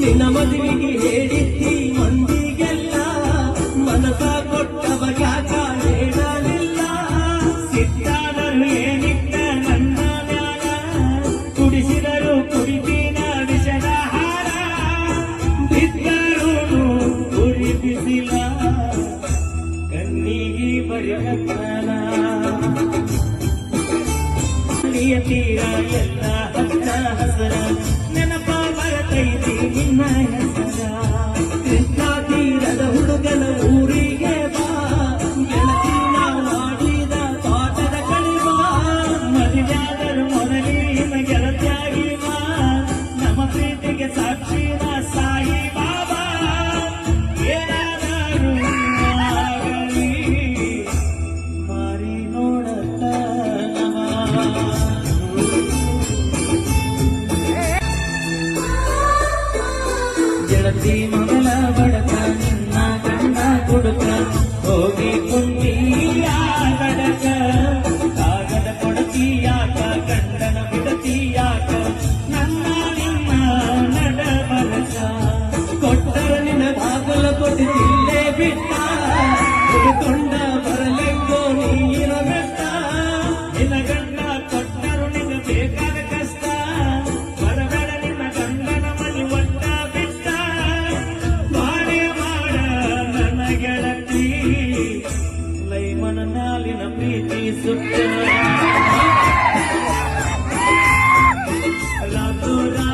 ನಿನ್ನ ಮದುವೆಗೆ ಹೇಳಿದ್ದಿ ಮಂದಿಗೆಲ್ಲ. ಮನಸ ಕೊಟ್ಟವ ಯಾಕ ಹೇಳಲಿಲ್ಲ. ಸಿಕ್ಕಾದರು ಏನಿತ್ತ ನನ್ನ ನ್ಯಾಯ. ಕುಡಿಸಿದರು ಕುಡಿತೀನ ವಿಷದ ಹಾರ. ಬಿದ್ದರು ಕುಡಿಪಿಸಿಲ್ಲ ಕಣ್ಣಿಗೆ ಬರೆಯತ್ತನ ನಿಯತೀರ ಎಲ್ಲ ಹಚ್ಚ ಹಸರ. Fatima Love you, love you.